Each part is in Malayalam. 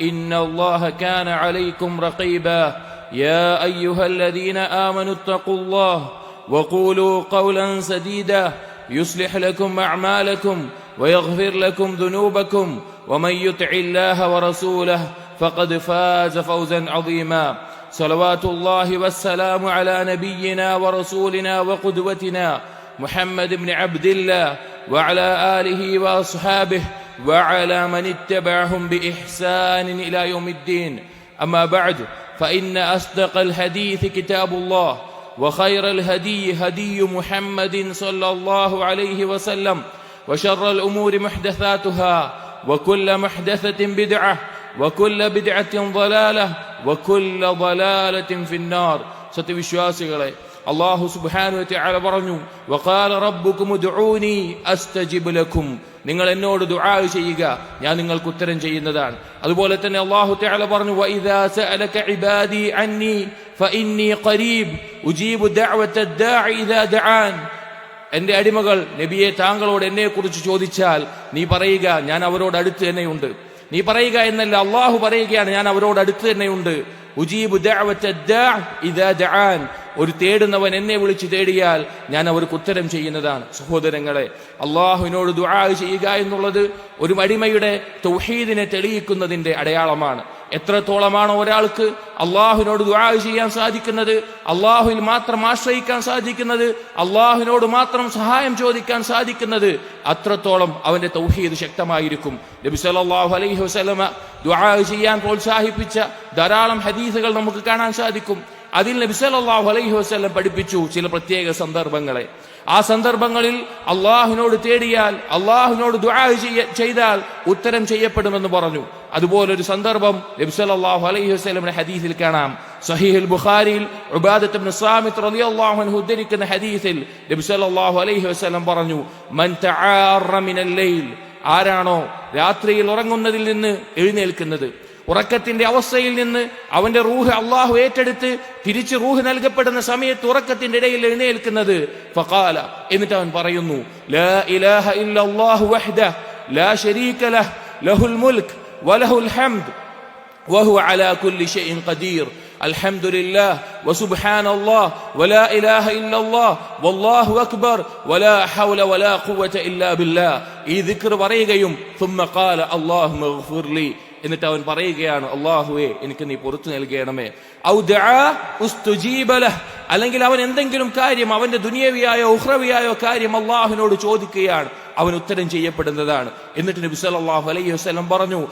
إن الله كان عليكم رقيبا. يا أيها الذين آمنوا اتقوا الله وقولوا قولا سديدا. يصلح لكم أعمالكم ويغفر لكم ذنوبكم. ومن يطع الله ورسوله فقد فاز فوزا عظيما. صلوات الله والسلام على نبينا ورسولنا وقدوتنا محمد بن عبد الله وعلى آله وأصحابه وعلى من اتبعهم باحسان الى يوم الدين اما بعد فان اصدق الحديث كتاب الله وخير الهدي هدي محمد صلى الله عليه وسلم وشر الامور محدثاتها وكل محدثه بدعه وكل بدعه ضلاله وكل ضلاله في النار സത്യവിശ്വാസികളെ അള്ളാഹു സുബ്ഹാനു തആല പറഞ്ഞു വഖാല റബ്ബുക്കും ഉദ്ഊനി അസ്തജിബ് ലക്കും. നിങ്ങൾ എന്നോട് ദുആ ചെയ്യുക ഞാൻ നിങ്ങൾക്ക് ഉത്തരം ചെയ്യുന്നതാണ്. അതുപോലെ തന്നെ അള്ളാഹു തആല പറഞ്ഞു വഇദാ സഅലക ഇബാദി അന്നി ഫഇന്നി ഖരീബ് ഉജീബു ദഅവത ദാഇ ഇദാ ദആൻ. എന്റെ അടിമകൾ നബിയെ താങ്കളോട് എന്നെ കുറിച്ച് ചോദിച്ചാൽ നീ പറയുക ഞാൻ അവരോട് അടുത്ത് തന്നെയുണ്ട്. നീ പറയുക എന്നല്ല അള്ളാഹു പറയുകയാണ് ഞാൻ അവരോട് അടുത്ത് തന്നെയുണ്ട്. ഉജീബു ഇതാ ദആൻ. ഒരു തേടുന്നവൻ എന്നെ വിളിച്ച് തേടിയാൽ ഞാൻ അവർക്ക് ഉത്തരം ചെയ്യുന്നതാണ്. സഹോദരങ്ങളെ അള്ളാഹുവിനോട് ദുആ ചെയ്യുക എന്നുള്ളത് ഒരു മടിമയുടെ തൗഹീദിനെ തെളിയിക്കുന്നതിന്റെ അടയാളമാണ്. എത്രത്തോളമാണ് ഒരാൾക്ക് അള്ളാഹുവിനോട് ദുആ ചെയ്യാൻ സാധിക്കുന്നത്? അള്ളാഹുവിൽ മാത്രം ആശ്രയിക്കാൻ സാധിക്കുന്നത്? അള്ളാഹുവിനോട് മാത്രം സഹായം ചോദിക്കാൻ സാധിക്കുന്നത്? അത്രത്തോളം അവന്റെ തൗഹീദ് ശക്തമായിരിക്കും. നബി സല്ലല്ലാഹു അലൈഹി വസല്ലമ ദുആ ചെയ്യാൻ പ്രോത്സാഹിപ്പിച്ച ധാരാളം ഹദീസുകൾ നമുക്ക് കാണാൻ സാധിക്കും. അതിൽ നബി സല്ലല്ലാഹു അലൈഹി വസല്ലം പഠിപ്പിച്ചു ചില പ്രത്യേക സന്ദർഭങ്ങളെ. ആ സന്ദർഭങ്ങളിൽ അള്ളാഹുവിനോട് തേടിയാൽ അള്ളാഹുവിനോട് ദുആ ചെയ്താൽ ഉത്തരം ചെയ്യപ്പെടുമെന്ന് പറഞ്ഞു. അതുപോലൊരു സന്ദർഭം നബി സല്ലല്ലാഹു അലൈഹി വസ്ലമിന്റെ ഹദീസിൽ കാണാം. സഹീഹുൽ ബുഖാരിയിൽ ഉബാദത്ത് ഇബ്നു സാമിത്ത് റളിയല്ലാഹു അൻഹു ഉദ്ധരിക്കുന്ന ഹദീസിൽ നബി സല്ലല്ലാഹു അലൈഹി വസല്ലം പറഞ്ഞു മൻ തആറ മിനൽ ലൈൽ. ആരാണോ രാത്രിയിൽ ഉറങ്ങുന്നതിൽ നിന്ന് എഴുന്നേൽക്കുന്നത്. ഉറക്കത്തിന്റെ അവസ്ഥയിൽ നിന്ന് അവന്റെ റൂഹ് അള്ളാഹു ഏറ്റെടുത്ത് തിരിച്ച് റൂഹ് നൽകപ്പെടുന്ന സമയത്ത് ഉറക്കത്തിന്റെ ഇടയിൽ എഴുന്നേൽക്കുന്നത്. ഫഖാല. എന്നിട്ട് അവൻ പറയുന്നു ലാ ഇലാഹ ഇല്ലല്ലാഹു വഹ്ദഹ ലാ ശരീക ലഹ് ലഹുൽ മുൽക്ക് വലഹുൽ ഹംദ് وهو على كل شيء قدير الحمد لله وسبحان الله ولا إله إلا الله والله أكبر ولا حول ولا قوة إلا بالله ഈ ദിക്ർ പറയുകയും ثم قال اللهم اغفر لي എന്നിട്ട് അവൻ പറയുകയാണ് അള്ളാഹുവേ എനിക്ക് നീ പുറത്തു നൽകണമേ അല്ലെങ്കിൽ അവൻ എന്തെങ്കിലും കാര്യം അവന്റെ ദുനിയവിയായോ ഉഹ്രവിയായോ കാര്യം അള്ളാഹുവിനോട് ചോദിക്കുകയാണ്. അവൻ ഉത്തരം ചെയ്യപ്പെടുന്നതാണ്. എന്നിട്ട് നബി സല്ലല്ലാഹു അലൈഹി വസല്ലം പറഞ്ഞു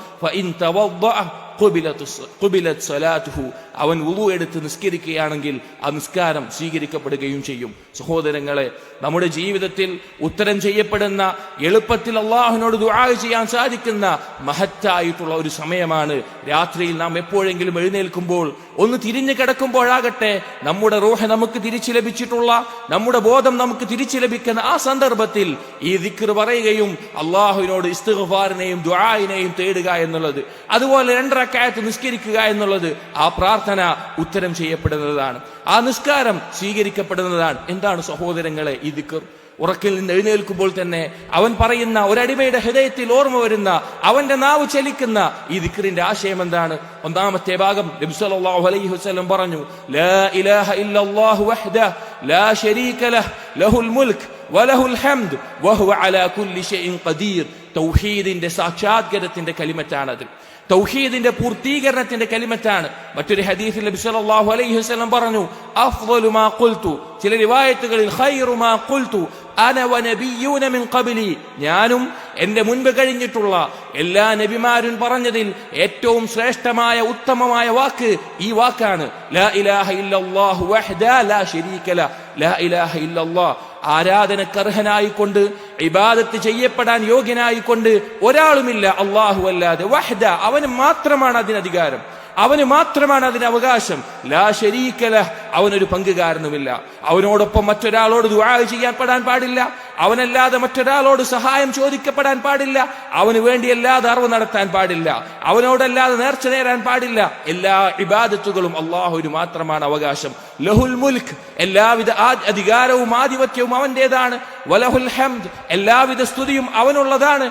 അവൻ വുളു എടുത്ത് നിസ്കരിക്കുകയാണെങ്കിൽ ആ നിസ്കാരം സ്വീകരിക്കപ്പെടുകയും ചെയ്യും. സഹോദരങ്ങളെ നമ്മുടെ ജീവിതത്തിൽ ഉത്തരം ചെയ്യപ്പെടുന്ന എളുപ്പത്തിൽ അള്ളാഹുവിനോട് ദുആ ചെയ്യാൻ സാധിക്കുന്ന മഹത്തായിട്ടുള്ള ഒരു സമയമാണ്. രാത്രിയിൽ നാം എപ്പോഴെങ്കിലും എഴുന്നേൽക്കുമ്പോൾ ഒന്ന് തിരിഞ്ഞു കിടക്കുമ്പോഴാകട്ടെ നമ്മുടെ റൂഹ നമുക്ക് തിരിച്ചു ലഭിച്ചിട്ടുള്ള നമ്മുടെ ബോധം നമുക്ക് തിരിച്ചു ലഭിക്കുന്ന ആ സന്ദർഭത്തിൽ ഈ ദിക്ർ പറയുകയും അള്ളാഹുവിനോട് ഇസ്തുഗഫാറിനെയും ദുആയിനെയും തേടുക എന്നുള്ളത് അതുപോലെ രണ്ടരക്കായത്ത് നിസ്കരിക്കുക എന്നുള്ളത് ആ പ്രാർത്ഥന ഉത്തരം ചെയ്യപ്പെടുന്നതാണ്. ആ നിസ്കാരം സ്വീകരിക്കപ്പെടുന്നതാണ്. എന്താണ് സഹോദരങ്ങളെ ഈ ദിക്ർ? ഉറക്കിൽ നിന്ന് എഴുന്നേൽക്കുമ്പോൾ തന്നെ അവൻ പറയുന്ന ഒരടിമയുടെ ഹൃദയത്തിൽ ഓർമ്മ വരുന്ന അവന്റെ നാവ് ചലിക്കുന്ന ഈ ദിക്റിന്റെ ആശയം എന്താണ്? ഒന്നാമത്തെ ഭാഗം നബി സല്ലല്ലാഹു അലൈഹി വസല്ലം പറഞ്ഞു ലാ ഇലാഹ ഇല്ലല്ലാഹു വഹ്ദഹ ലാ ശരീക ലഹ് ലഹുൽ മുൽക് വലഹുൽ ഹംദ് വഹുവ അലാ കുല്ലി ഷൈഇൻ ഖദീർ. തൗഹീദിന്റെ സാക്ഷാത്കാരത്തിന്റെ കലിമറ്റാണത് തൗഹീദിന്റെ പൂർത്തീകരണത്തിന്റെ കലിമറ്റാണ് മറ്റൊരു ഹദീസിൽ നബി സല്ലല്ലാഹു അലൈഹി വസല്ലം പറഞ്ഞു അഫ്ളു മാ ഖുൽതു. ചില റിവായത്തുകളിൽ ഖൈറു മാ ഖുൽതു. ഞാനും എന്റെ മുൻപ് കഴിഞ്ഞിട്ടുള്ള എല്ലാ നബിമാരും പറഞ്ഞതിൽ ഏറ്റവും ശ്രേഷ്ഠമായ ഉത്തമമായ വാക്ക് ഈ വാക്കാണ്. ആരാധനക്കർഹനായിക്കൊണ്ട് ഇബാദത്ത് ചെയ്യപ്പെടാൻ യോഗ്യനായിക്കൊണ്ട് ഒരാളുമില്ല. അള്ളാഹു അല്ലാതെ വഹ്ദ. അവന് മാത്രമാണ് അതിന് അധികാരം അവന് മാത്രമാണ് അതിന് അവകാശം. ലാ ശരീക്കല അവനൊരു പങ്കുകാരനുമില്ല. അവനോടൊപ്പം മറ്റൊരാളോട് ദുആ ചെയ്യാൻ പെടാൻ പാടില്ല. അവനല്ലാതെ മറ്റൊരാളോട് സഹായം ചോദിക്കപ്പെടാൻ പാടില്ല. അവന് വേണ്ടി അല്ലാതെ അറിവ് നടത്താൻ പാടില്ല. അവനോടല്ലാതെ നേർച്ച നേരാൻ പാടില്ല. എല്ലാ ഇബാദത്തുകളും അള്ളാഹുവിന് മാത്രമാണ് അവകാശം. ലഹുൽ മുൽക്ക് എല്ലാവിധ അധികാരവും ആധിപത്യവും അവന്റേതാണ്. വലഹുൽ ഹംദ് എല്ലാവിധ സ്തുതിയും അവനുള്ളതാണ്.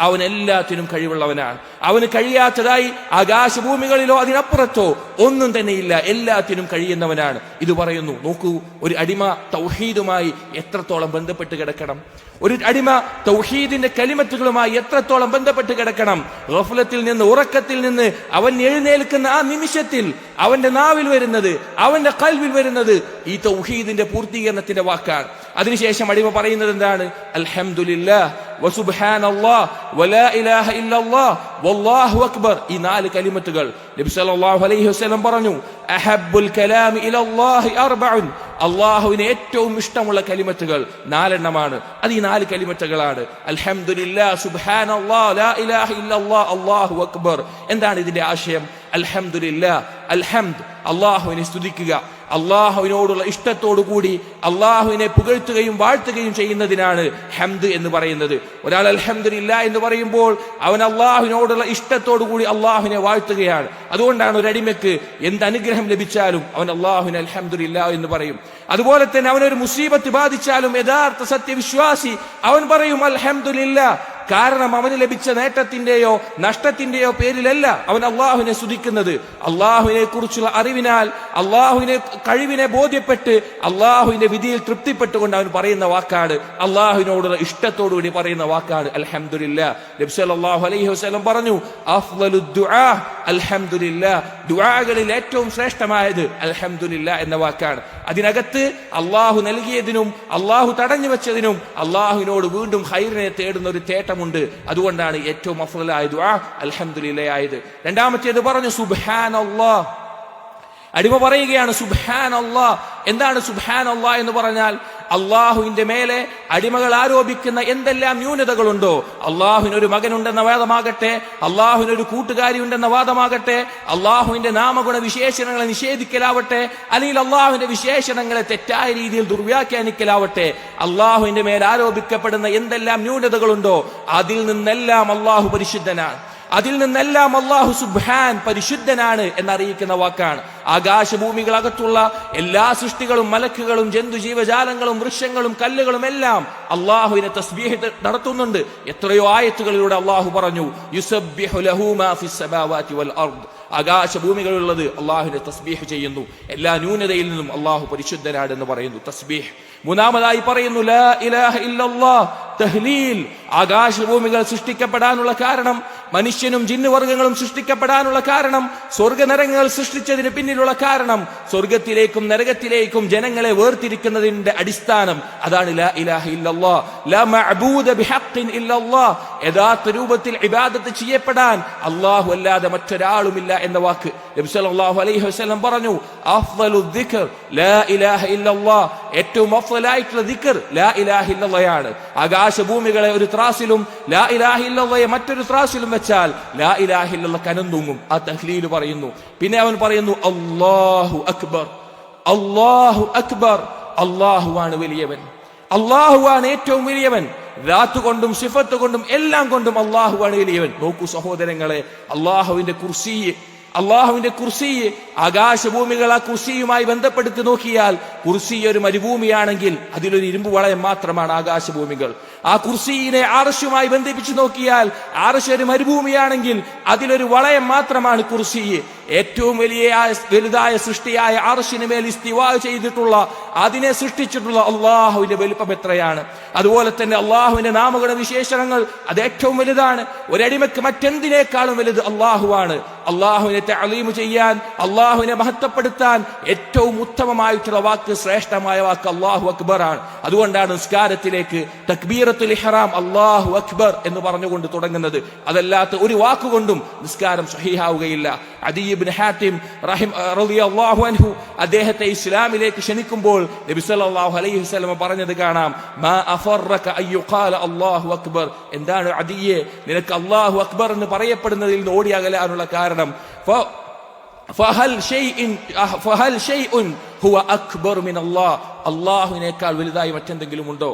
അവൻ എല്ലാത്തിനും കഴിവുള്ളവനാണ്. അവന് കഴിയാത്തതായി ആകാശഭൂമികളിലോ അതിനപ്പുറത്തോ ഒന്നും തന്നെയില്ല എല്ലാത്തിനും കഴിയുന്നവനാണ്. ഇത് പറയുന്നു നോക്കൂ ഒരു അടിമ തൗഹീദുമായി എത്രത്തോളം ബന്ധപ്പെട്ട് കിടക്കണം. ഒരു അടിമ തൗഹീദിന്റെ കലിമത്തുകളുമായി എത്രത്തോളം ബന്ധപ്പെട്ട് കിടക്കണം? ഗഫലത്തിൽ നിന്ന് ഉറക്കത്തിൽ നിന്ന് അവൻ എഴുന്നേൽക്കുന്ന ആ നിമിഷത്തിൽ അവന്റെ നാവിൽ വരുന്നത് അവന്റെ കൽവിൽ വരുന്നത് ഈ തൗഹീദിന്റെ പൂർത്തീകരണത്തിന്റെ വാക്കാണ്. അതിനുശേഷം അടിമ പറയുന്നത് എന്താണ്? അൽഹംദുലില്ലാ അക്ബർ. ഈ നാല് കലിമത്തുകൾ നബി സല്ലല്ലാഹു അലൈഹി വസല്ലം പറഞ്ഞു അഹബ്ബുൽ കലാമി ഇലല്ലാഹി അർബഉൻ. അള്ളാഹുവിന് ഏറ്റവും ഇഷ്ടമുള്ള കലിമത്തുകൾ നാലെണ്ണമാണ്. അത് ഈ നാല് കലിമത്തുകളാണ്. അൽഹംദുലില്ലാ സുബ്ഹാനല്ലാ ലാ ഇലാഹ ഇല്ലല്ലാ അല്ലാഹു അക്ബർ. എന്താണ് ഇതിന്റെ ആശയം? അൽഹംദുലില്ലാ അൽഹംദ്. അള്ളാഹുവിനെ സ്തുതിക്കുക. അള്ളാഹുവിനോടുള്ള ഇഷ്ടത്തോടു കൂടി അള്ളാഹുവിനെ പുകഴ്ത്തുകയും വാഴ്ത്തുകയും ചെയ്യുന്നതിനാണ് ഹംദ് എന്ന് പറയുന്നത്. ഒരാൾ അൽഹംദില്ല എന്ന് പറയുമ്പോൾ അവൻ അള്ളാഹുവിനോടുള്ള ഇഷ്ടത്തോടു കൂടി അള്ളാഹുവിനെ വാഴ്ത്തുകയാണ്. അതുകൊണ്ടാണ് ഒരു അടിമയ്ക്ക് എന്ത് അനുഗ്രഹം ലഭിച്ചാലും അവൻ അള്ളാഹുവിന് അൽഹംദില്ല എന്ന് പറയും. അതുപോലെ തന്നെ അവനൊരു മുസീബത്ത് ബാധിച്ചാലും യഥാർത്ഥ സത്യവിശ്വാസി അവൻ പറയും അൽഹംദുലില്ല കാരണം അവന് ലഭിച്ച നേട്ടത്തിന്റെയോ നഷ്ടത്തിന്റെയോ പേരിലല്ല അവൻ അള്ളാഹുവിനെ സ്തുതിക്കുന്നത്. അള്ളാഹുവിനെ കുറിച്ചുള്ള അറിവിനാൽ അള്ളാഹുവിനെ കഴിവിനെ ബോധ്യപ്പെട്ട് അള്ളാഹുവിന്റെ വിധിയിൽ തൃപ്തിപ്പെട്ടുകൊണ്ട് അവൻ പറയുന്ന വാക്കാണ് അള്ളാഹുവിനോടുള്ള ഇഷ്ടത്തോടുകൂടി പറയുന്ന വാക്കാണ് അലഹമില്ല നബി സല്ലല്ലാഹു അലൈഹി വസ്ലം പറഞ്ഞു അൽഹംദുലില്ല. ദുആകളിൽ ഏറ്റവും ശ്രേഷ്ഠമായത് അൽഹംദുലില്ല എന്ന വാക്കാണ്. അതിനകത്ത് അള്ളാഹു നൽകിയതിനും അള്ളാഹു തടഞ്ഞു വെച്ചതിനും അള്ളാഹുവിനോട് വീണ്ടും ഹൈറിനെ തേടുന്ന ഒരു തേട്ടമുണ്ട് അതുകൊണ്ടാണ് ഏറ്റവും അഫലായത് ദുആ അൽഹംദുലില്ലയായത് രണ്ടാമത്തേത് പറഞ്ഞു സുബാൻ അള്ളാ അടിമ പറയുകയാണ് സുബാൻ അള്ളാ എന്താണ് സുബാൻ അള്ളാ എന്ന് പറഞ്ഞാൽ അള്ളാഹുവിന്റെ മേലെ അടിമകൾ ആരോപിക്കുന്ന എന്തെല്ലാം ന്യൂനതകളുണ്ടോ? അള്ളാഹുവിനൊരു മകനുണ്ടെന്ന വാദമാകട്ടെ അള്ളാഹുവിനൊരു കൂട്ടുകാരി ഉണ്ടെന്ന വാദമാകട്ടെ അള്ളാഹുവിന്റെ നാമഗുണ വിശേഷണങ്ങളെ നിഷേധിക്കലാവട്ടെ അല്ലെങ്കിൽ അള്ളാഹുവിന്റെ വിശേഷണങ്ങളെ തെറ്റായ രീതിയിൽ ദുർവ്യാഖ്യാനിക്കലാവട്ടെ അള്ളാഹുവിന്റെ മേൽ ആരോപിക്കപ്പെടുന്ന എന്തെല്ലാം ന്യൂനതകളുണ്ടോ? അതിൽ നിന്നെല്ലാം അള്ളാഹു പരിശുദ്ധനാണ്. അതിൽ നിന്നെല്ലാം അള്ളാഹു സുബ്ഹാൻ പരിശുദ്ധനാണ് എന്നറിയിക്കുന്ന വാക്കാണ്. ആകാശഭൂമികളകത്തുള്ള എല്ലാ സൃഷ്ടികളും മലക്കുകളും ജന്തു ജീവജാലങ്ങളും വൃക്ഷങ്ങളും കല്ലുകളും എല്ലാം അള്ളാഹുവിനെ തസ്ബീഹ് നടത്തുന്നുണ്ട്. എത്രയോ ആയത്തുകളിലൂടെ അള്ളാഹു പറഞ്ഞു ആകാശഭൂമികളുള്ളത് അള്ളാഹുവിനെ തസ്ബീഹ് ചെയ്യുന്നു. എല്ലാ ന്യൂനതയിൽ നിന്നും അള്ളാഹു പരിശുദ്ധനാണ് എന്ന് പറയുന്നു. തസ്ബീഹ്. മൂന്നാമതായി പറയുന്നു ലാ ഇലാഹ ഇല്ലല്ലാഹ്. തഹ്ലീൽ. ആകാശഭൂമികൾ സൃഷ്ടിക്കപ്പെടാനുള്ള കാരണം മനുഷ്യനും ജിന്നുവർഗങ്ങളും സൃഷ്ടിക്കപ്പെടാനുള്ള കാരണം സ്വർഗനരകങ്ങൾ സൃഷ്ടിച്ചതിന് പിന്നിലുള്ള കാരണം സ്വർഗത്തിലേക്കും നരകത്തിലേക്കും ജനങ്ങളെ വേർതിരിക്കുന്നതിന്റെ അടിസ്ഥാനം അതാണ് ലാ ഇലാഹ ലാ മഅബൂദ യഥാർത്ഥ രൂപത്തിൽ ഇബാദത്ത് ചെയ്യപ്പെടാൻ അല്ലാഹു അല്ലാതെ മറ്റൊരാളുമില്ല എന്ന വാക്ക് നബി സല്ലല്ലാഹു അലൈഹി വസല്ലം പറഞ്ഞു ദിക്ർ ലാ ഇലാഹ ഏറ്റവും അഫ്ളലായിട്ടുള്ള ദിക്ർ ലാ ഇലാഹ ആകാശഭൂമികളെ ഒരു ത്രാസിലും ലാ ഇലാഹ മറ്റൊരു ത്രാസിലും വെച്ചാൽ ലാ ഇലാഹി കനം കനന്തൂങ്ങും ആ തഹ്ലീൽ പറയുന്നു. പിന്നെ അവൻ പറയുന്നു അള്ളാഹു അക്ബർ അള്ളാഹു അക്ബർ അള്ളാഹുവാണ് വലിയവൻ. അള്ളാഹുവാണ് ഏറ്റവും വലിയവൻ. റാത്ത് കൊണ്ടും സിഫത്ത് കൊണ്ടും എല്ലാം കൊണ്ടും അള്ളാഹുവാണ് വലിയവൻ. നോക്കൂ സഹോദരങ്ങളെ അള്ളാഹുവിന്റെ കുർസി അള്ളാഹുവിന്റെ കുർസി ആകാശഭൂമികൾ ആ കുർസിയുമായി ബന്ധപ്പെടുത്തി നോക്കിയാൽ കുർസി ഒരു മരുഭൂമിയാണെങ്കിൽ അതിലൊരു ഇരുമ്പ് വളയം മാത്രമാണ് ആകാശഭൂമികൾ. ആ കുർസിനെ ആർഷുമായി ബന്ധിപ്പിച്ചു നോക്കിയാൽ ആർഷ് ഒരു മരുഭൂമിയാണെങ്കിൽ അതിലൊരു വളയം മാത്രമാണ് കുർസി. ഏറ്റവും വലിയ വലുതായ സൃഷ്ടിയായ അർഷിന് മേൽ ഇസ്തിവാ ചെയ്തിട്ടുള്ള അതിനെ സൃഷ്ടിച്ചിട്ടുള്ള അള്ളാഹുവിന്റെ വലിപ്പം എത്രയാണ്? അതുപോലെ തന്നെ അള്ളാഹുവിന്റെ നാമഗുണ വിശേഷണങ്ങൾ അത് ഏറ്റവും വലുതാണ്. ഒരടിമയ്ക്ക് മറ്റെന്തിനേക്കാളും വലുത് അള്ളാഹുവാണ് അള്ളാഹുവിനെ തലീമ് ചെയ്യാൻ അള്ളാഹുവിനെ മഹത്വപ്പെടുത്താൻ ഏറ്റവും ഉത്തമമായിട്ടുള്ള വാക്ക് ശ്രേഷ്ഠമായ വാക്ക് അള്ളാഹു അക്ബർ ആണ് അതുകൊണ്ടാണ് നിസ്കാരത്തിലേക്ക് തക്ബീറത്തുൽ ഇഹ്റാം അള്ളാഹു അക്ബർ എന്ന് പറഞ്ഞുകൊണ്ട് തുടങ്ങുന്നത്. അതല്ലാത്ത ഒരു വാക്കുകൊണ്ടും നിസ്കാരം സഹിഹാവുകയില്ല. അദീബിൻ ഹാത്തിം റഹിം റളിയല്ലാഹു അൻഹു അദ്ദേഹത്തെ ഇസ്ലാമിലേക്ക് ക്ഷണിക്കുമ്പോൾ നബി സല്ലല്ലാഹു അലൈഹി വസല്ലം പറഞ്ഞത് കാണാം മാ അഫറക അയ്യുഖാല അല്ലാഹു അക്ബർ. എന്താണ് അദിയെ? നിനക്ക് അല്ലാഹു അക്ബർ എന്ന് പറയപ്പെടുന്നതിൽ നിന്ന് ഓടി അകലാനുള്ള കാരണം. ഫഹൽ ഷൈഇൻ ഫഹൽ ഷൈഉൻ ഹുവ അക്ബർ മിൻ അല്ലാഹ് അല്ലാഹുവിനേക്കാൾ വലുതായി മറ്റെന്തെങ്കിലും ഉണ്ടോ?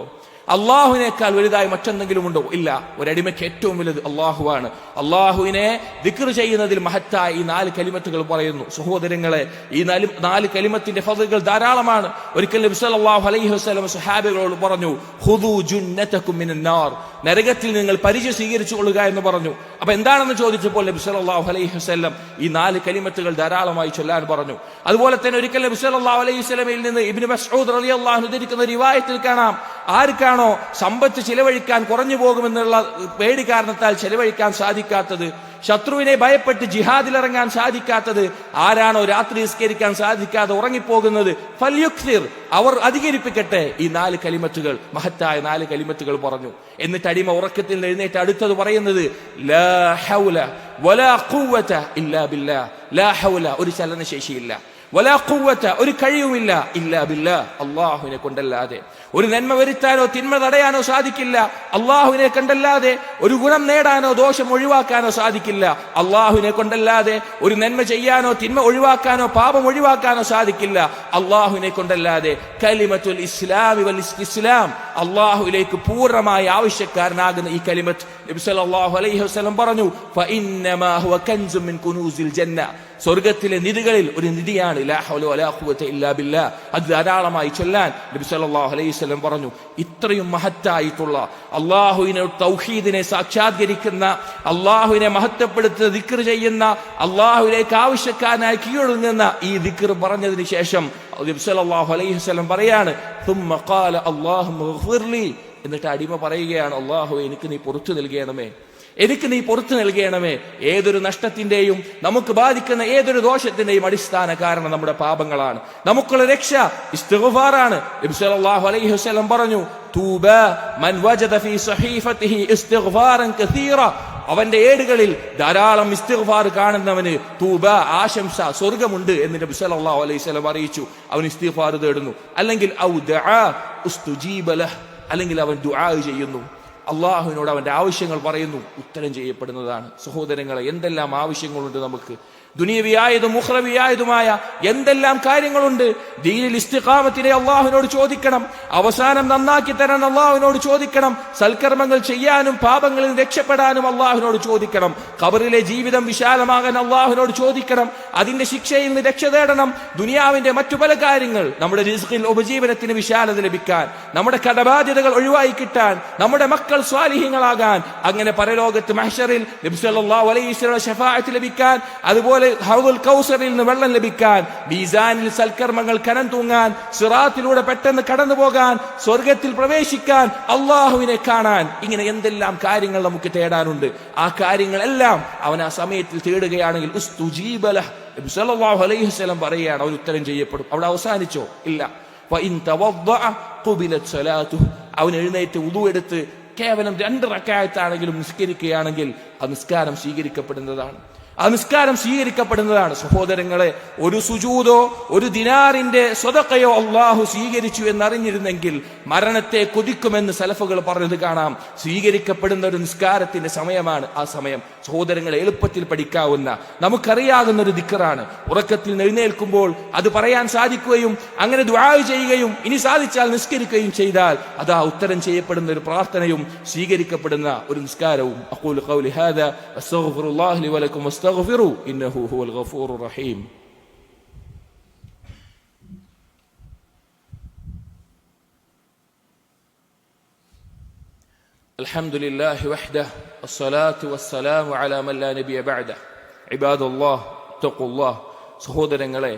അള്ളാഹുവിനേക്കാൾ വലുതായി മറ്റെന്തെങ്കിലും ഉണ്ടോ ഇല്ല. ഒരടിമയ്ക്ക് ഏറ്റവും വലുത് അള്ളാഹുവാണ്. അള്ളാഹുവിനെ ദിക്ർ ചെയ്യുന്നതിൽ മഹത്തായ ഈ നാല് കലിമത്തുകൾ പറയുന്നു. സഹോദരങ്ങളെ ഈ നാല് നാല് കലിമത്തിന്റെ ഫതുകൾ ധാരാളമാണ്. ഒരിക്കൽ നബി സല്ലല്ലാഹു അലൈഹി വസല്ലം സുഹാബികളോട് പറഞ്ഞു ജുന്നതകും മിനൻ നാർ. നരകത്തിൽ നിങ്ങൾ പരിചയ സ്വീകരിച്ചു കൊള്ളുക എന്ന് പറഞ്ഞു. അപ്പൊ എന്താണെന്ന് ചോദിച്ചപ്പോൾ നബി സല്ലല്ലാഹു അലൈഹി വസ്ലം ഈ നാല് കലിമത്തുകൾ ധാരാളമായി ചൊല്ലാൻ പറഞ്ഞു. അതുപോലെ തന്നെ ഒരിക്കൽ നബി സല്ലല്ലാഹു അലൈഹി വസ്ലമയിൽ നിന്ന് ഇബിന് മസ്ഊദ് റളിയല്ലാഹു അൻഹു ഉദ്ധരിക്കുന്ന റിവായത്തിൽ കാണാം. ആർക്കാണോ സമ്പത്ത് ചിലവഴിക്കാൻ കുറഞ്ഞു പോകുമെന്നുള്ള പേടി കാരണത്താൽ ചിലവഴിക്കാൻ സാധിക്കാത്തത് ശത്രുവിനെ ഭയപ്പെട്ട് ജിഹാദിലിറങ്ങാൻ സാധിക്കാത്തത് ആരാണോ രാത്രി നിസ്കരിക്കാൻ സാധിക്കാതെ ഉറങ്ങിപ്പോകുന്നത്? ഫല്യുക്തിർ അവർ അധികരിപ്പിക്കട്ടെ? ഈ നാല് കലിമത്തുകൾ മഹത്തായ നാല് കലിമത്തുകൾ പറഞ്ഞു. എന്നിട്ട് അടിമ ഉറക്കത്തിൽ എഴുന്നേറ്റ് അടുത്തത് പറയുന്നത് ഒരു ചലനശേഷിയില്ല. ഒരു കഴിവുമില്ല ഇല്ലാ ബില്ല അള്ളാഹുവിനെ കൊണ്ടല്ലാതെ. ഒരു നന്മ വരുത്താനോ തിന്മ തടയാനോ സാധിക്കില്ല. അള്ളാഹുവിനെ കണ്ടല്ലാതെ ഒരു ഗുണം നേടാനോ ദോഷം ഒഴിവാക്കാനോ സാധിക്കില്ല. അള്ളാഹുവിനെ കൊണ്ടല്ലാതെ ഒരു നന്മ ചെയ്യാനോ തിന്മ ഒഴിവാക്കാനോ പാപം ഒഴിവാക്കാനോ സാധിക്കില്ല. അള്ളാഹുവിനെ കൊണ്ടല്ലാതെ കലിമത്തുൽ ഇസ്ലാമി വൽ ഇസ്ലാം. അള്ളാഹുവിലേക്ക് പൂർണമായി ആവശ്യക്കാരനാകുന്ന ഈ കലിമത്ത് നബി സല്ലല്ലാഹു അലൈഹി വസല്ലം പറഞ്ഞു സ്വർഗത്തിലെ നിധികളിൽ ഒരു നിധിയാണ് അത് ധാരാളമായി ചൊല്ലാൻ നബി സല്ലല്ലാഹു അലൈഹി അലൈവല്ലം പറഞ്ഞു ഇത്രയും മഹത്തായിട്ടുള്ള അള്ളാഹുവിനെ തൗഹീദിനെ സാക്ഷാത്കരിക്കുന്ന അള്ളാഹുവിനെ മഹത്വപ്പെടുത്തുന്ന ദിക്കർ ചെയ്യുന്ന അള്ളാഹുവിലേക്ക് ആവശ്യക്കാരനായി കീഴൊഴുങ്ങുന്ന ഈ ദിക്കർ പറഞ്ഞതിന് ശേഷം അള്ളാഹു അലൈഹിസ്ലം പറയാണ് എന്നിട്ട് അടിമ പറയുകയാണ് അള്ളാഹു എനിക്ക് നീ പുറത്തു നൽകിയണമേ എനിക്ക് നീ പുറത്തു നൽകണമേ. ഏതൊരു നഷ്ടത്തിന്റെയും നമുക്ക് ബാധിക്കുന്ന ഏതൊരു ദോഷത്തിന്റെയും അടിസ്ഥാന കാരണം നമ്മുടെ പാപങ്ങളാണ്. നമുക്കുള്ള രക്ഷ ഇസ്തിഗ്ഫാറാണ്. പറഞ്ഞു അവന്റെ ഏടുകളിൽ ധാരാളം ഇസ്തിഗ്ഫാർ കാണുന്നവന് തൂബ ആശംസ സ്വർഗമുണ്ട് എന്ന് നബി സല്ലല്ലാഹു അലൈഹി വസല്ലം അറിയിച്ചു. അവൻ ഇസ്തിഗ്ഫാർ തേടുന്നു. അല്ലെങ്കിൽ അല്ലെങ്കിൽ അവൻ ദുആ ചെയ്യുന്നു. അള്ളാഹുവിനോട് അവന്റെ ആവശ്യങ്ങൾ പറയുന്നു. ഉത്തരം ചെയ്യപ്പെടുന്നതാണ്. സഹോദരങ്ങളെ എന്തെല്ലാം ആവശ്യങ്ങളുണ്ട് നമുക്ക് ദുനിയവിയായതും മുഹ്റവിയായതുമായ എന്തെല്ലാം കാര്യങ്ങളുണ്ട്? ദീനിൽ ഇസ്തിഖാമത്തിനെ അള്ളാഹുവിനോട് ചോദിക്കണം. അവസാനം നന്നാക്കി തരാൻ അള്ളാഹുവിനോട് ചോദിക്കണം. സൽക്കർമ്മങ്ങൾ ചെയ്യാനും പാപങ്ങളിൽ രക്ഷപ്പെടാനും അള്ളാഹുവിനോട് ചോദിക്കണം. കബറിലെ ജീവിതം വിശാലമാകാൻ അള്ളാഹുവിനോട് ചോദിക്കണം. അതിന്റെ ശിക്ഷയിൽ നിന്ന് രക്ഷ തേടണം ദുനിയാവിന്റെ മറ്റു പല കാര്യങ്ങൾ നമ്മുടെ റിസ്ഖിൽ ഉപജീവനത്തിന് വിശാലത ലഭിക്കാൻ നമ്മുടെ കടബാധ്യതകൾ ഒഴിവായി കിട്ടാൻ നമ്മുടെ മക്കൾ സ്വാലിഹ്യങ്ങളാകാൻ അങ്ങനെ പരലോകത്ത് മഹ്ഷറിൽ നബി സല്ലല്ലാഹു അലൈഹി വസല്ലം ഷഫാഅത്ത് ലഭിക്കാൻ അതുപോലെ ഹൗദുൽ കൗസറിൽ നിന്ന് വെള്ളം ലഭിക്കാൻ മീസാനിൽ സൽക്കർമ്മങ്ങൾ കനം തൂങ്ങാൻ സിറാത്തിലൂടെ പെട്ടെന്ന് കടന്നു പോകാൻ സ്വർഗത്തിൽ പ്രവേശിക്കാൻ അള്ളാഹുവിനെ കാണാൻ ഇങ്ങനെ എന്തെല്ലാം കാര്യങ്ങൾ നമുക്ക് തേടാനുണ്ട് ആ കാര്യങ്ങളെല്ലാം അവൻ ആ സമയത്തിൽ തേടുകയാണെങ്കിൽ ഉസ്തുജീബ ലഹ്. നബി സല്ലല്ലാഹു അലൈഹി വസല്ലം പറയുകയാണ് അവൻ ഉത്തരം ചെയ്യപ്പെടും അവിടെ അവസാനിച്ചോ ഇല്ല. അവൻ എഴുന്നേറ്റ് ഉതു എടുത്ത് കേവലം രണ്ട് റക്കായത്താണെങ്കിലും നിസ്കരിക്കുകയാണെങ്കിൽ ആ നിസ്കാരം സ്വീകരിക്കപ്പെടുന്നതാണ് ആ നിസ്കാരം സ്വീകരിക്കപ്പെടുന്നതാണ്. സഹോദരങ്ങളെ ഒരു സുജൂതോ ഒരു ദിനാറിന്റെ സ്വതക്കയോ അള്ളാഹു സ്വീകരിച്ചു എന്നറിഞ്ഞിരുന്നെങ്കിൽ മരണത്തെ കൊതിക്കുമെന്ന് സലഫുകൾ പറഞ്ഞത് കാണാം. സ്വീകരിക്കപ്പെടുന്ന ഒരു നിസ്കാരത്തിന്റെ സമയമാണ് ആ സമയം. സഹോദരങ്ങളെ എളുപ്പത്തിൽ പഠിക്കാവുന്ന നമുക്കറിയാകുന്ന ഒരു ദിക്കറാണ്. ഉറക്കത്തിൽ എഴുന്നേൽക്കുമ്പോൾ അത് പറയാൻ സാധിക്കുകയും അങ്ങനെ ദ്വാ ചെയ്യുകയും ഇനി സാധിച്ചാൽ നിസ്കരിക്കുകയും ചെയ്താൽ അത് ആ ഉത്തരം ചെയ്യപ്പെടുന്ന ഒരു പ്രാർത്ഥനയും സ്വീകരിക്കപ്പെടുന്ന ഒരു നിസ്കാരവും. അഖൂൽ ഖൗലി ഹാദാ അസ്തഗ്ഫിറുല്ലാഹി വലക്കും വസ്തഗ്ഫിറു ഇന്നഹു ഹുവൽ ഗഫൂറുർ റഹീം الحمد لله وحده الصلاة والسلام على من لا نبي بعده عباد الله തഖുല്ലാഹ് സഹോദരങ്ങളെ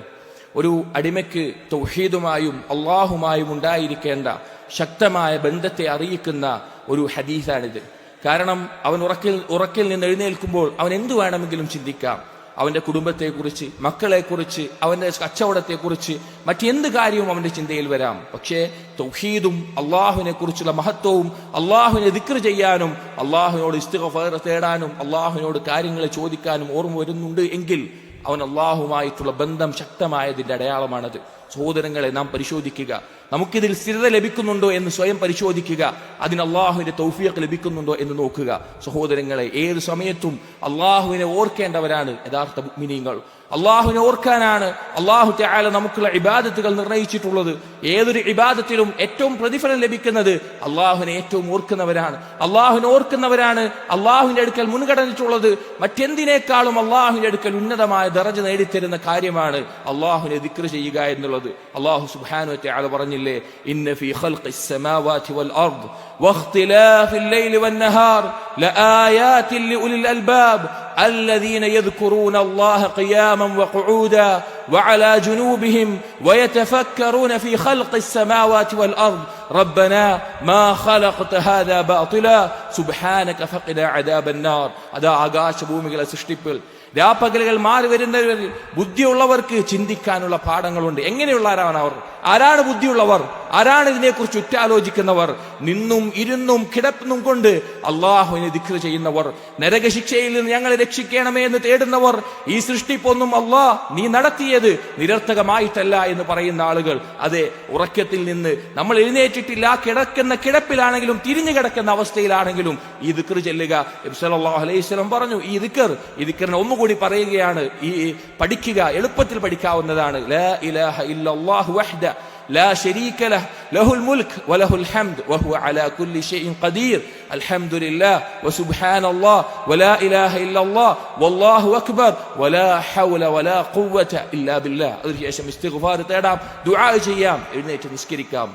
ഒരു അടിമയ്ക്ക് തൗഹീദുമായും അള്ളാഹുമായും ഉണ്ടായിരിക്കേണ്ട ശക്തമായ ബന്ധത്തെ അറിയിക്കുന്ന ഒരു ഹദീസാണിത് കാരണം അവൻ ഉറക്കിൽ ഉറക്കിൽ നിന്ന് എഴുന്നേൽക്കുമ്പോൾ അവൻ എന്തു വേണമെങ്കിലും ചിന്തിക്കാം. അവന്റെ കുടുംബത്തെക്കുറിച്ച് മക്കളെക്കുറിച്ച് അവന്റെ കച്ചവടത്തെക്കുറിച്ച് മറ്റെന്ത് കാര്യവും അവന്റെ ചിന്തയിൽ വരാം. പക്ഷേ തൗഹീദും അള്ളാഹുവിനെ കുറിച്ചുള്ള മഹത്വവും അള്ളാഹുവിനെ ദിക്ർ ചെയ്യാനും അള്ളാഹുവിനോട് ഇസ്തിഗഫാർ തേടാനും അള്ളാഹുവിനോട് കാര്യങ്ങളെ ചോദിക്കാനും ഓർമ്മ വരുന്നുണ്ട് എങ്കിൽ അവൻ അള്ളാഹുമായിട്ടുള്ള ബന്ധം ശക്തമായതിന്റെ അടയാളമാണത്. സഹോദരങ്ങളെ നാം പരിശോധിക്കുക. നമുക്കിതിൽ സ്ഥിരത ലഭിക്കുന്നുണ്ടോ എന്ന് സ്വയം പരിശോധിക്കുക. അതിന് അള്ളാഹുവിന്റെ തൗഫിയൊക്കെ ലഭിക്കുന്നുണ്ടോ എന്ന് നോക്കുക. സഹോദരങ്ങളെ ഏത് സമയത്തും അള്ളാഹുവിനെ ഓർക്കേണ്ടവരാണ് യഥാർത്ഥ മുഗ്മിനീങ്ങൾ അള്ളാഹുവിനെ ഓർക്കാനാണ് അള്ളാഹു ത്യാല നമുക്കുള്ള ഇബാദത്തുകൾ നിർണയിച്ചിട്ടുള്ളത് ഏതൊരു ഇബാദത്തിലും ഏറ്റവും പ്രതിഫലം ലഭിക്കുന്നത് അള്ളാഹുവിനെ ഏറ്റവും ഓർക്കുന്നവരാണ് അള്ളാഹുവിനെ ഓർക്കുന്നവരാണ് അള്ളാഹുവിന്റെ അടുക്കൽ മുൻഗണനിട്ടുള്ളത് മറ്റെന്തിനേക്കാളും അള്ളാഹുവിന്റെ അടുക്കൽ ഉന്നതമായ ദറജ നേടിത്തരുന്ന കാര്യമാണ് അള്ളാഹുവിനെ ദിക്ർ ചെയ്യുക എന്നുള്ളത് അള്ളാഹു സുബാനു ത്യാല പറഞ്ഞില്ലേ ഇന്ന ഫി ഖൽഖിസ് സമാവാതി വൽ അർദ് واختلاف الليل والنهار لآيات لأولي الألباب الذين يذكرون الله قياما وقعودا وعلى جنوبهم ويتفكرون في خلق السماوات والأرض ربنا ما خلقت هذا باطلا سبحانك فقنا عذاب النار هذا ആകാശ ഭൂമികളെ സൃഷ്ടിപ്പിൽ രാപ്പകലുകൾ മാറി വരുന്നവരിൽ ബുദ്ധിയുള്ളവർക്ക് ചിന്തിക്കാനുള്ള പാഠങ്ങളുണ്ട് എങ്ങനെയുള്ളവരാണ് അവർ ആരാണ് ബുദ്ധിയുള്ളവർ ആരാണ് ഇതിനെക്കുറിച്ച് ഉറ്റാലോചിക്കുന്നവർ? നിന്നും ഇരുന്നും കിടപ്പുന്നും കൊണ്ട് അള്ളാഹുവിനെ ദിക്ര ചെയ്യുന്നവർ. നരകശിക്ഷയിൽ നിന്ന് ഞങ്ങളെ രക്ഷിക്കണമേ എന്ന് തേടുന്നവർ. ഈ സൃഷ്ടിപ്പൊന്നും അള്ളാഹ് നീ നടത്തിയത് നിരർത്ഥകമായിട്ടല്ല എന്ന് പറയുന്ന ആളുകൾ. അതെ ഉറക്കത്തിൽ നിന്ന് നമ്മൾ എഴുന്നേറ്റിട്ടില്ല കിടക്കുന്ന കിടപ്പിലാണെങ്കിലും തിരിഞ്ഞു കിടക്കുന്ന അവസ്ഥയിലാണെങ്കിലും ഈ ദിക്ർ ചെല്ലുക. സല്ലല്ലാഹു അലൈഹി പറഞ്ഞു ഈ ദിക്ർ ഈ ദിക്റിനെ ഒന്നുകൂടി പറയുകയാണ്. ഈ പഠിക്കുക എളുപ്പത്തിൽ പഠിക്കാവുന്നതാണ്. ലാ ഇലാഹ ഇല്ലല്ലാഹു വഹ്ദ. لا شريك له. ലഹുൽ മുൽക്ക് വലഹുൽ ഹംദ് വഹു അലാ കുല്ലി ഷൈഇൻ ഖദീർ. അൽഹംദുലില്ലാഹ് വസുബ്ഹാനല്ലാഹ് വലാ ഇലാഹ ഇല്ലല്ലാഹ് വല്ലാഹു അക്ബർ. വലാ ഹൗല വലാ ഖുവത ഇല്ലാ ബില്ലാഹ് അതിനുശേഷം ഇസ്തിഗ്ഫാർ തേടാം. ദുആ ചെയ്യാം. എഴുന്നേറ്റ് നിസ്കരിക്കാം.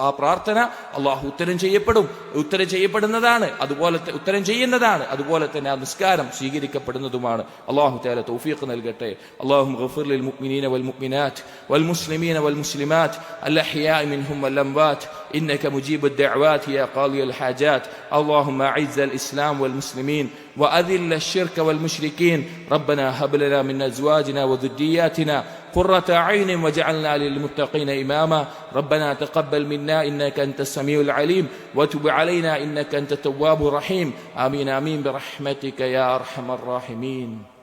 ആ പ്രാർത്ഥന അള്ളാഹു ഉത്തരം ചെയ്യപ്പെടും. ഉത്തരം ചെയ്യപ്പെടുന്നതാണ്. അതുപോലെ ഉത്തരം ചെയ്യുന്നതാണ്. അതുപോലെ തന്നെ ആ നിസ്കാരം സ്വീകരിക്കപ്പെടുന്നതുമാണ്. അള്ളാഹു തേല തൗഫീഖ് നൽകട്ടെ. അള്ളാഹു ഗഫീർ ലിൽ മുഅ്മിനീന വൽ മുഅ്മിനാത്ത് വൽ മുസ്ലിമീന വൽ മുസ്ലിമാത്ത്. അൽ അഹ്യാഇ മിൻഹും منهم والأموات إنك مجيب الدعوات يا قاضي الحاجات. اللهم أعز الإسلام والمسلمين وأذل الشرك والمشركين. ربنا هب لنا من أزواجنا وذرياتنا قرة عين وجعلنا للمتقين إماما. ربنا تقبل منا إنك أنت السميع العليم. وتب علينا إنك أنت التواب الرحيم. آمين آمين. برحمتك يا أرحم الراحمين.